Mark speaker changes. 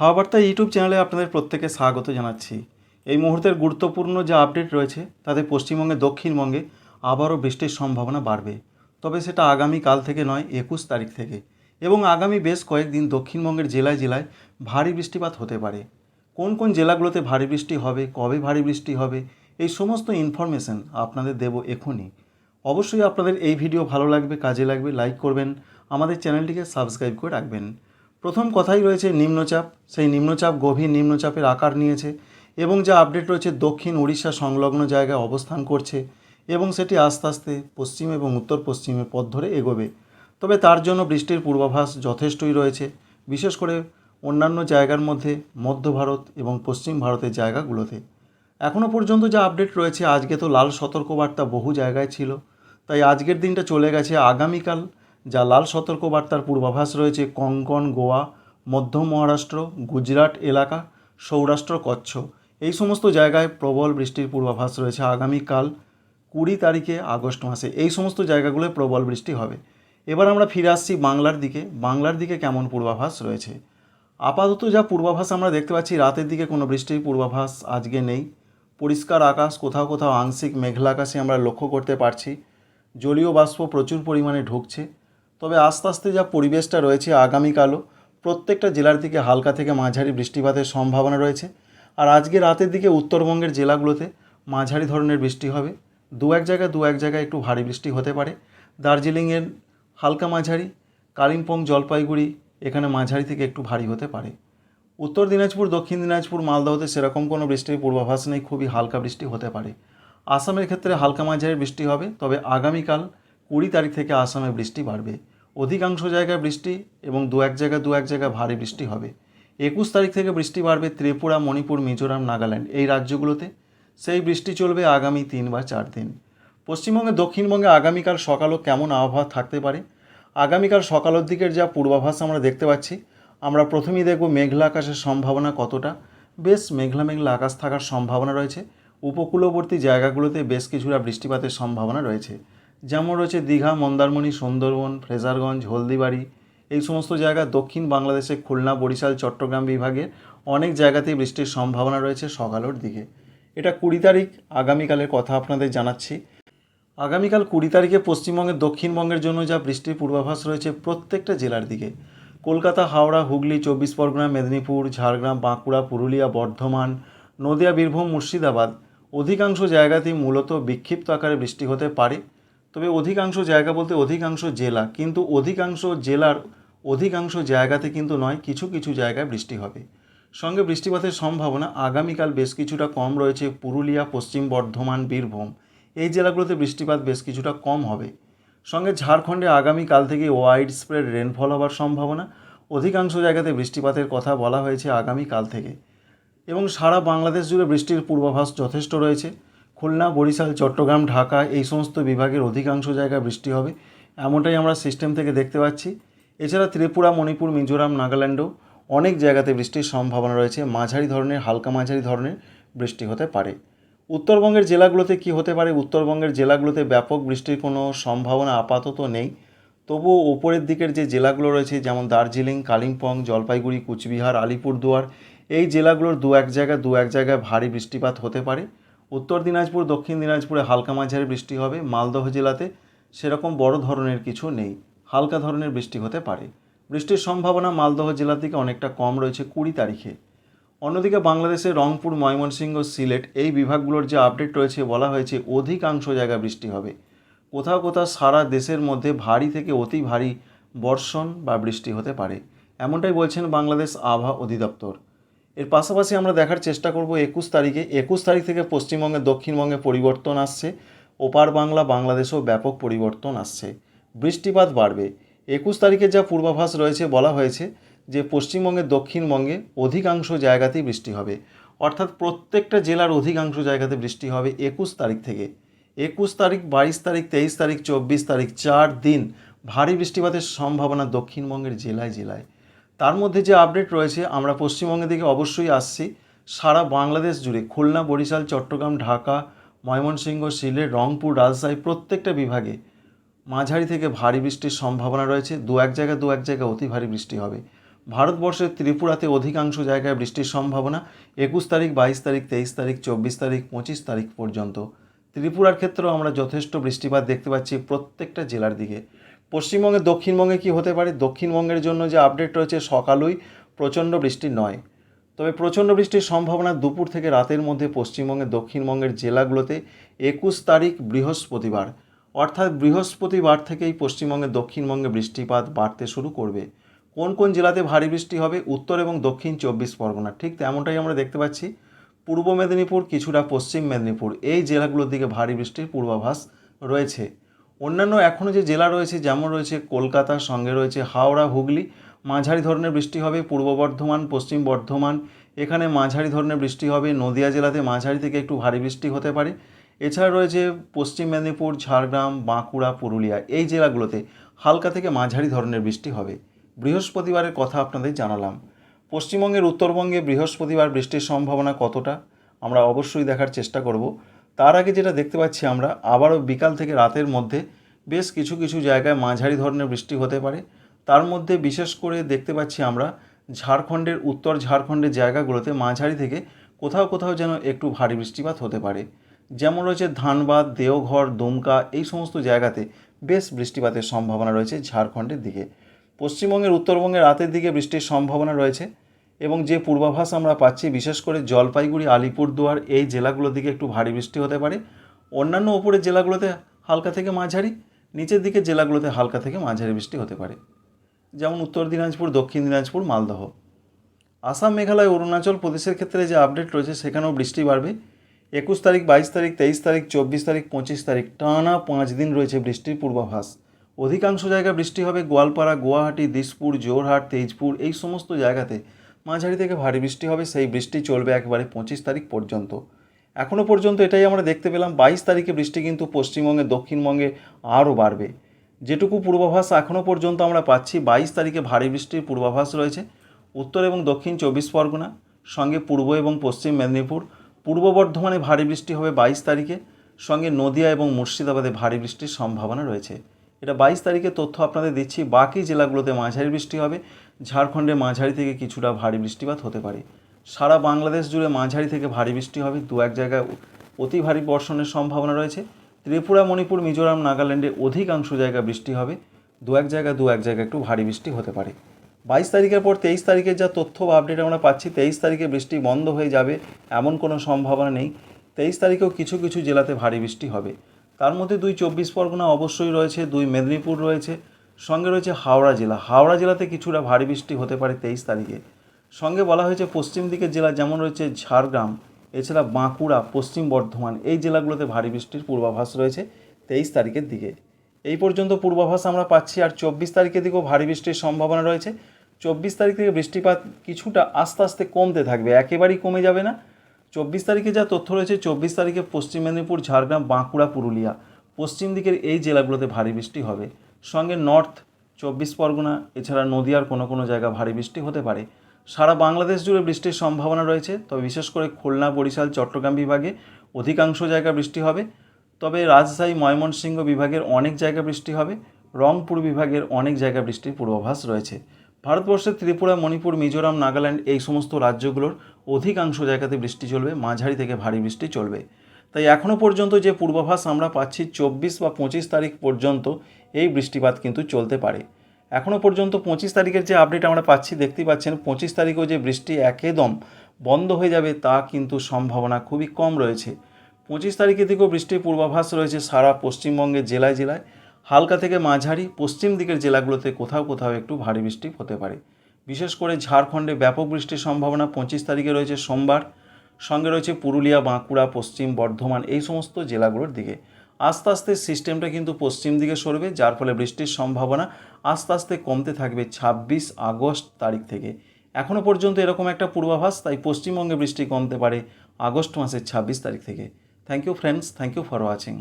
Speaker 1: হাওয়া বার্তা ইউটিউব চ্যানেলে আপনাদের প্রত্যেকে স্বাগত জানাচ্ছি। এই মুহূর্তের গুরুত্বপূর্ণ যা আপডেট রয়েছে, তাতে পশ্চিমবঙ্গে, দক্ষিণবঙ্গে আবারও বৃষ্টির সম্ভাবনা বাড়বে। তবে সেটা আগামী কাল থেকে নয়, একুশ তারিখ থেকে। এবং আগামী বেশ কয়েকদিন দক্ষিণবঙ্গের জেলায় জেলায় ভারী বৃষ্টিপাত হতে পারে। কোন কোন জেলাগুলোতে ভারী বৃষ্টি হবে, কবে ভারী বৃষ্টি হবে, এই সমস্ত ইনফরমেশন আপনাদের দেব এখনই। অবশ্যই আপনাদের এই ভিডিও ভালো লাগবে, কাজে লাগবে, লাইক করবেন, আমাদের চ্যানেলটিকে সাবস্ক্রাইব করে রাখবেন। প্রথম কথাই রয়েছে নিম্নচাপ। সেই নিম্নচাপ গভীর নিম্নচাপের আকার নিয়েছে এবং যা আপডেট রয়েছে দক্ষিণ উড়িষ্যা সংলগ্ন জায়গায় অবস্থান করছে এবং সেটি আস্তে আস্তে পশ্চিম এবং উত্তর পশ্চিমের পথ ধরে এগোবে। তবে তার জন্য বৃষ্টির পূর্বাভাস যথেষ্টই রয়েছে। বিশেষ করে অন্যান্য জায়গার মধ্যে মধ্য ভারত এবং পশ্চিম ভারতের জায়গাগুলোতে। এখনও পর্যন্ত যা আপডেট রয়েছে, আজকে তো লাল সতর্কবার্তা বহু জায়গায় ছিল। তাই আজকের দিনটা চলে গেছে আগামীকাল যা লাল সতর্কবার্তার পূর্বাভাস রয়েছে কঙ্কন, গোয়া, মধ্য মহারাষ্ট্র, গুজরাট এলাকা, সৌরাষ্ট্র, কচ্ছ। এই সমস্ত জায়গায় প্রবল বৃষ্টির পূর্বাভাস রয়েছে আগামীকাল কুড়ি তারিখে আগস্ট মাসে। এই সমস্ত জায়গাগুলোয় প্রবল বৃষ্টি হবে। এবার আমরা ফিরে আসছি বাংলার দিকে। বাংলার দিকে কেমন পূর্বাভাস রয়েছে? আপাতত যা পূর্বাভাস আমরা দেখতে পাচ্ছি, রাতের দিকে কোনো বৃষ্টির পূর্বাভাস আজকে নেই। পরিষ্কার আকাশ, কোথাও কোথাও আংশিক মেঘলা আকাশে আমরা লক্ষ্য করতে পারছি। জলীয় বাষ্প প্রচুর পরিমাণে ঢুকছে। তবে আস্তে আস্তে যা পরিবেশটা রয়েছে আগামীকালও, প্রত্যেকটা জেলার দিকে হালকা থেকে মাঝারি বৃষ্টিপাতের সম্ভাবনা রয়েছে। আর আজকে রাতের দিকে উত্তরবঙ্গের জেলাগুলোতে মাঝারি ধরনের বৃষ্টি হবে। দু এক জায়গায় দু এক জায়গায় একটু ভারী বৃষ্টি হতে পারে। দার্জিলিংয়ের হালকা মাঝারি, কালিম্পং, জলপাইগুড়ি এখানে মাঝারি থেকে একটু ভারী হতে পারে। উত্তর দিনাজপুর, দক্ষিণ দিনাজপুর মালদহতে সেরকম কোনো বৃষ্টির পূর্বাভাস নেই, খুবই হালকা বৃষ্টি হতে পারে। আসামের ক্ষেত্রে হালকা মাঝারি বৃষ্টি হবে, তবে আগামীকাল কুড়ি তারিখ থেকে আসামে বৃষ্টি বাড়বে। অধিকাংশ জায়গায় বৃষ্টি এবং দু এক জায়গায় দু এক জায়গায় ভারী বৃষ্টি হবে। একুশ তারিখ থেকে বৃষ্টি বাড়বে ত্রিপুরা, মণিপুর, মিজোরাম, নাগাল্যান্ড এই রাজ্যগুলোতে। সেই বৃষ্টি চলবে আগামী তিন বা চার দিন। পশ্চিমবঙ্গে, দক্ষিণবঙ্গে আগামীকাল সকালও কেমন আবহাওয়া থাকতে পারে? আগামীকাল সকালের দিকের যা পূর্বাভাস আমরা দেখতে পাচ্ছি, আমরা প্রথমেই দেখব মেঘলা আকাশের সম্ভাবনা কতটা। বেশ মেঘলা মেঘলা আকাশ থাকার সম্ভাবনা রয়েছে। উপকূলবর্তী জায়গাগুলোতে বেশ কিছুটা বৃষ্টিপাতের সম্ভাবনা রয়েছে। যেমন রয়েছে দীঘা, মন্দারমণি, সুন্দরবন, ফ্রেজারগঞ্জ, হলদিবাড়ি। এই সমস্ত জায়গা দক্ষিণ বাংলাদেশে খুলনা, বরিশাল, চট্টগ্রাম বিভাগের অনেক জায়গাতেই বৃষ্টির সম্ভাবনা রয়েছে সকালের দিকে। এটা কুড়ি তারিখ, আগামীকালের কথা আপনাদের জানাচ্ছি। আগামীকাল কুড়ি তারিখে পশ্চিমবঙ্গের দক্ষিণবঙ্গের জন্য যা বৃষ্টির পূর্বাভাস রয়েছে প্রত্যেকটা জেলার দিকে। কলকাতা, হাওড়া, হুগলি, চব্বিশ পরগনা, মেদিনীপুর, ঝাড়গ্রাম, বাঁকুড়া, পুরুলিয়া, বর্ধমান, নদিয়া, বীরভূম, মুর্শিদাবাদ অধিকাংশ জায়গাতেই মূলত বিক্ষিপ্ত আকারে বৃষ্টি হতে পারে। তবে অধিকাংশ জায়গা বলতে অধিকাংশ জেলা, কিন্তু অধিকাংশ জেলার অধিকাংশ জায়গাতে কিন্তু নয়, কিছু কিছু জায়গায় বৃষ্টি হবে। সঙ্গে বৃষ্টিপাতের সম্ভাবনা আগামীকাল বেশ কিছুটা কম রয়েছে, পুরুলিয়া, পশ্চিম বর্ধমান, বীরভূম। এই জেলাগুলোতে বৃষ্টিপাত বেশ কিছুটা কম হবে। সঙ্গে ঝাড়খণ্ডে আগামীকাল থেকে ওয়াইড স্প্রেড রেনফল হওয়ার সম্ভাবনা। অধিকাংশ জায়গাতে বৃষ্টিপাতের কথা বলা হয়েছে আগামীকাল থেকে। এবং সারা বাংলাদেশ জুড়ে বৃষ্টির পূর্বাভাস যথেষ্ট রয়েছে। খুলনা, বরিশাল, চট্টগ্রাম, ঢাকা এই সমস্ত বিভাগের অধিকাংশ জায়গায় বৃষ্টি হবে। এমনটাই আমরা সিস্টেম থেকে দেখতে পাচ্ছি। এছাড়া ত্রিপুরা, মণিপুর, মিজোরাম, নাগাল্যান্ডও অনেক জায়গাতে বৃষ্টির সম্ভাবনা রয়েছে। মাঝারি ধরনের, হালকা মাঝারি ধরনের বৃষ্টি হতে পারে। উত্তরবঙ্গের জেলাগুলোতে কি হতে পারে? উত্তরবঙ্গের জেলাগুলোতে ব্যাপক বৃষ্টির কোনো সম্ভাবনা আপাতত নেই। তবুও ওপরের দিকের যে জেলাগুলো রয়েছে, যেমন দার্জিলিং, কালিম্পং, জলপাইগুড়ি, কুচবিহার, আলিপুরদুয়ার, এই জেলাগুলোর দু এক জায়গায় দু এক জায়গায় ভারী বৃষ্টিপাত হতে পারে। উত্তর দিনাজপুর, দক্ষিণ দিনাজপুরে হালকা মাঝারি বৃষ্টি হবে। মালদহ জেলাতে সেরকম বড় ধরনের কিছু নেই। হালকা ধরনের বৃষ্টি হতে পারে। বৃষ্টির সম্ভাবনা মালদহ জেলার থেকে অনেকটা কম রয়েছে কুড়ি তারিখে। অন্যদিকে বাংলাদেশের রংপুর, ময়মনসিংহ, সিলেট এই বিভাগগুলোর যে আপডেট রয়েছে বলা হয়েছে, অধিকাংশ জায়গায় বৃষ্টি হবে। কোথাও কোথাও সারা দেশের মধ্যে ভারী থেকে অতি ভারী বর্ষণ বা বৃষ্টি হতে পারে। এমনটাই বলছেন বাংলাদেশ আবহাওয়া অধিদপ্তর। এর পাশাপাশি আমরা দেখার চেষ্টা করব একুশ তারিখে। একুশ তারিখ থেকে পশ্চিমবঙ্গে, দক্ষিণবঙ্গে পরিবর্তন আসছে। ওপার বাংলা, বাংলাদেশেও ব্যাপক পরিবর্তন আসছে। বৃষ্টিপাত বাড়বে। একুশ তারিখে যা পূর্বাভাস রয়েছে বলা হয়েছে যে পশ্চিমবঙ্গের দক্ষিণবঙ্গে অধিকাংশ জায়গাতেই বৃষ্টি হবে। অর্থাৎ প্রত্যেকটা জেলার অধিকাংশ জায়গাতে বৃষ্টি হবে একুশ তারিখ থেকে। একুশ তারিখ, বাইশ তারিখ, তেইশ তারিখ, চব্বিশ তারিখ, চার দিন ভারী বৃষ্টিপাতের সম্ভাবনা দক্ষিণবঙ্গের জেলায় জেলায়। তার মধ্যে যে আপডেট রয়েছে, আমরা পশ্চিমবঙ্গের দিকে অবশ্যই আসছি। সারা বাংলাদেশ জুড়ে খুলনা, বরিশাল, চট্টগ্রাম, ঢাকা, ময়মনসিংহ, সিলেট, রংপুর, রাজশাহী প্রত্যেকটা বিভাগে মাঝারি থেকে ভারী বৃষ্টির সম্ভাবনা রয়েছে। দু এক জায়গায়, দু এক জায়গায় অতি ভারী বৃষ্টি হবে। ভারতবর্ষের ত্রিপুরাতে অধিকাংশ জায়গায় বৃষ্টির সম্ভাবনা। একুশ তারিখ, বাইশ তারিখ, তেইশ তারিখ, চব্বিশ তারিখ, পঁচিশ তারিখ পর্যন্ত। ত্রিপুরার ক্ষেত্রেও আমরা যথেষ্ট বৃষ্টিপাত দেখতে পাচ্ছি প্রত্যেকটা জেলার দিকে। পশ্চিমবঙ্গে, দক্ষিণবঙ্গে কি হতে পারে? দক্ষিণবঙ্গের জন্য যে আপডেট রয়েছে সকালই প্রচণ্ড বৃষ্টি নয়। তবে প্রচণ্ড বৃষ্টির সম্ভাবনা দুপুর থেকে রাতের মধ্যে পশ্চিমবঙ্গের দক্ষিণবঙ্গের জেলাগুলোতে একুশ তারিখ বৃহস্পতিবার। অর্থাৎ বৃহস্পতিবার থেকেই পশ্চিমবঙ্গের দক্ষিণবঙ্গে বৃষ্টিপাত বাড়তে শুরু করবে। কোন কোন জেলাতে ভারী বৃষ্টি হবে? উত্তর এবং দক্ষিণ চব্বিশ পরগনা। ঠিক তেমনটাই আমরা দেখতে পাচ্ছি। পূর্ব মেদিনীপুর, কিছুটা পশ্চিম মেদিনীপুর। এই জেলাগুলোর দিকে ভারী বৃষ্টির পূর্বাভাস রয়েছে। অন্যান্য এখনও যে জেলা রয়েছে, যেমন রয়েছে কলকাতা, সঙ্গে রয়েছে হাওড়া, হুগলি, মাঝারি ধরনের বৃষ্টি হবে পূর্ব বর্ধমান, পশ্চিম বর্ধমান। এখানে মাঝারি ধরনের বৃষ্টি হবে, নদিয়া জেলাতে মাঝারি থেকে একটু ভারী বৃষ্টি হতে পারে। এছাড়া রয়েছে পশ্চিম মেদিনীপুর, ঝাড়গ্রাম, বাঁকুড়া, পুরুলিয়া, এই জেলাগুলোতে হালকা থেকে মাঝারি ধরনের বৃষ্টি হবে। বৃহস্পতিবারের কথা আপনাদের জানালাম। পশ্চিমবঙ্গের উত্তরবঙ্গে বৃহস্পতিবার বৃষ্টির সম্ভাবনা কতটা, আমরা অবশ্যই দেখার চেষ্টা করব। তার আগে যেটা দেখতে পাচ্ছি আমরা, আবারও বিকাল থেকে রাতের মধ্যে বেশ কিছু কিছু জায়গায় মাঝারি ধরনের বৃষ্টি হতে পারে। তার মধ্যে বিশেষ করে দেখতে পাচ্ছি আমরা ঝাড়খণ্ডের, উত্তর ঝাড়খণ্ডের জায়গাগুলোতে মাঝারি থেকে কোথাও কোথাও যেন একটু ভারী বৃষ্টিপাত হতে পারে। যেমন রয়েছে ধানবাদ, দেওঘর, দুমকা, এই সমস্ত জায়গাতে বেশ বৃষ্টিপাতের সম্ভাবনা রয়েছে ঝাড়খণ্ডের দিকে। পশ্চিমবঙ্গের উত্তরবঙ্গে রাতের দিকে বৃষ্টির সম্ভাবনা রয়েছে। এবং যে পূর্বাভাস আমরা পাচ্ছি, বিশেষ করে জলপাইগুড়ি, আলিপুরদুয়ার, এই জেলাগুলোর দিকে একটু ভারী বৃষ্টি হতে পারে। অন্যান্য ওপরের জেলাগুলোতে হালকা থেকে মাঝারি, নিচের দিকে জেলাগুলোতে হালকা থেকে মাঝারি বৃষ্টি হতে পারে। যেমন উত্তর দিনাজপুর, দক্ষিণ দিনাজপুর, মালদহ। আসাম, মেঘালয়, অরুণাচল প্রদেশের ক্ষেত্রে যে আপডেট রয়েছে, সেখানেও বৃষ্টি বাড়বে। একুশ তারিখ, বাইশ তারিখ, তেইশ তারিখ, চব্বিশ তারিখ, পঁচিশ তারিখ, টানা পাঁচ দিন রয়েছে বৃষ্টির পূর্বাভাস। অধিকাংশ জায়গায় বৃষ্টি হবে গোয়ালপাড়া, গুয়াহাটি, দিসপুর জোরহাট তেজপুর, এই সমস্ত জায়গাতে। মাঝারি থেকে ভারী বৃষ্টি হবে, সেই বৃষ্টি চলবে একবারে পঁচিশ তারিখ পর্যন্ত। এখনও পর্যন্ত এটাই আমরা দেখতে পেলাম, বাইশ তারিখে বৃষ্টি কিন্তু পশ্চিমবঙ্গে, দক্ষিণবঙ্গে আরও বাড়বে। যেটুকু পূর্বাভাস এখনও পর্যন্ত আমরা পাচ্ছি, বাইশ তারিখে ভারী বৃষ্টির পূর্বাভাস রয়েছে। উত্তর এবং দক্ষিণ চব্বিশ পরগনা, সঙ্গে পূর্ব এবং পশ্চিম মেদিনীপুর। পূর্ব বর্ধমানে ভারী বৃষ্টি হবে বাইশ তারিখে, সঙ্গে নদিয়া এবং মুর্শিদাবাদে ভারী বৃষ্টির সম্ভাবনা রয়েছে। এটা বাইশ তারিখে তথ্য আপনাদের দিচ্ছি। বাকি জেলাগুলোতে মাঝারি বৃষ্টি হবে। ঝাড়খণ্ডে মাঝারি থেকে কিছুটা ভারী বৃষ্টিপাত হতে পারে। সারা বাংলাদেশ জুড়ে মাঝারি থেকে ভারী বৃষ্টি হবে। দু এক জায়গায় অতি ভারী বর্ষণের সম্ভাবনা রয়েছে। ত্রিপুরা, মণিপুর, মিজোরাম, নাগাল্যান্ডে অধিকাংশ জায়গায় বৃষ্টি হবে। দু এক জায়গায়, দু এক জায়গায় একটু ভারী বৃষ্টি হতে পারে। বাইশ তারিখের পর তেইশ তারিখের যা তথ্য বা আপডেট আমরা পাচ্ছি, তেইশ তারিখে বৃষ্টি বন্ধ হয়ে যাবে এমন কোনো সম্ভাবনা নেই। তেইশ তারিখেও কিছু কিছু জেলাতে ভারী বৃষ্টি হবে। তার মধ্যে দুই চব্বিশ পরগনা অবশ্যই রয়েছে, দুই মেদিনীপুর রয়েছে, সঙ্গে রয়েছে হাওড়া জেলা। হাওড়া জেলাতে কিছুটা ভারী বৃষ্টি হতে পারে তেইশ তারিখে। সঙ্গে বলা হয়েছে, পশ্চিম দিকের জেলা যেমন রয়েছে ঝাড়গ্রাম, এছাড়া বাঁকুড়া, পশ্চিম বর্ধমান, এই জেলাগুলোতে ভারী বৃষ্টির পূর্বাভাস রয়েছে তেইশ তারিখের দিকে। এই পর্যন্ত পূর্বাভাস আমরা পাচ্ছি, আর চব্বিশ তারিখের দিকেও ভারী বৃষ্টির সম্ভাবনা রয়েছে। চব্বিশ তারিখ থেকে বৃষ্টিপাত কিছুটা আস্তে আস্তে কমতে থাকবে, একেবারেই কমে যাবে না। চব্বিশ তারিখে যা তথ্য রয়েছে, চব্বিশ তারিখে পশ্চিম মেদিনীপুর, ঝাড়গ্রাম, বাঁকুড়া, পুরুলিয়া। পশ্চিম দিকের এই জেলাগুলোতে ভারী বৃষ্টি হবে। সঙ্গে নর্থ, চব্বিশ পরগনা, এছাড়া নদিয়ার কোনো কোনো জায়গা ভারী বৃষ্টি হতে পারে। সারা বাংলাদেশ জুড়ে বৃষ্টির সম্ভাবনা রয়েছে, তবে বিশেষ করে খুলনা, বরিশাল, চট্টগ্রাম বিভাগে অধিকাংশ জায়গা বৃষ্টি হবে। তবে রাজশাহী, ময়মনসিংহ বিভাগের অনেক জায়গা বৃষ্টি হবে। রংপুর বিভাগের অনেক জায়গা বৃষ্টির পূর্বাভাস রয়েছে। ভারতবর্ষের ত্রিপুরা, মণিপুর, মিজোরাম, নাগাল্যান্ড এই সমস্ত রাজ্যগুলোর অধিকাংশ জায়গাতে বৃষ্টি চলবে, মাঝারি থেকে ভারী বৃষ্টি চলবে। তাই এখনও পর্যন্ত যে পূর্বাভাস আমরা পাচ্ছি, চব্বিশ বা পঁচিশ তারিখ পর্যন্ত এই বৃষ্টিপাত কিন্তু চলতে পারে। এখনও পর্যন্ত পঁচিশ তারিখের যে আপডেট আমরা পাচ্ছি, দেখতেই পাচ্ছেন পঁচিশ তারিখেও যে বৃষ্টি একদম বন্ধ হয়ে যাবে, তা কিন্তু সম্ভাবনা খুবই কম রয়েছে। পঁচিশ তারিখের দিকেও বৃষ্টির পূর্বাভাস রয়েছে সারা পশ্চিমবঙ্গের জেলায় জেলায়। হালকা থেকে মাঝারি, পশ্চিম দিকের জেলাগুলোতে কোথাও কোথাও একটু ভারী বৃষ্টি হতে পারে। বিশেষ করে ঝাড়খণ্ডে ব্যাপক বৃষ্টির সম্ভাবনা পঁচিশ তারিখে রয়েছে সোমবার। সঙ্গে রয়েছে পুরুলিয়া, বাঁকুড়া, পশ্চিম বর্ধমান, এই সমস্ত জেলাগুলোর দিকে। আস্তে আস্তে সিস্টেমটা কিন্তু পশ্চিম দিকে সরবে, যার ফলে বৃষ্টির সম্ভাবনা আস্তে আস্তে কমতে থাকবে ছাব্বিশ আগস্ট তারিখ থেকে। এখনও পর্যন্ত এরকম একটা পূর্বাভাস, তাই পশ্চিমবঙ্গে বৃষ্টি কমতে পারে আগস্ট মাসের ছাব্বিশ তারিখ থেকে। Thank you friends thank you for watching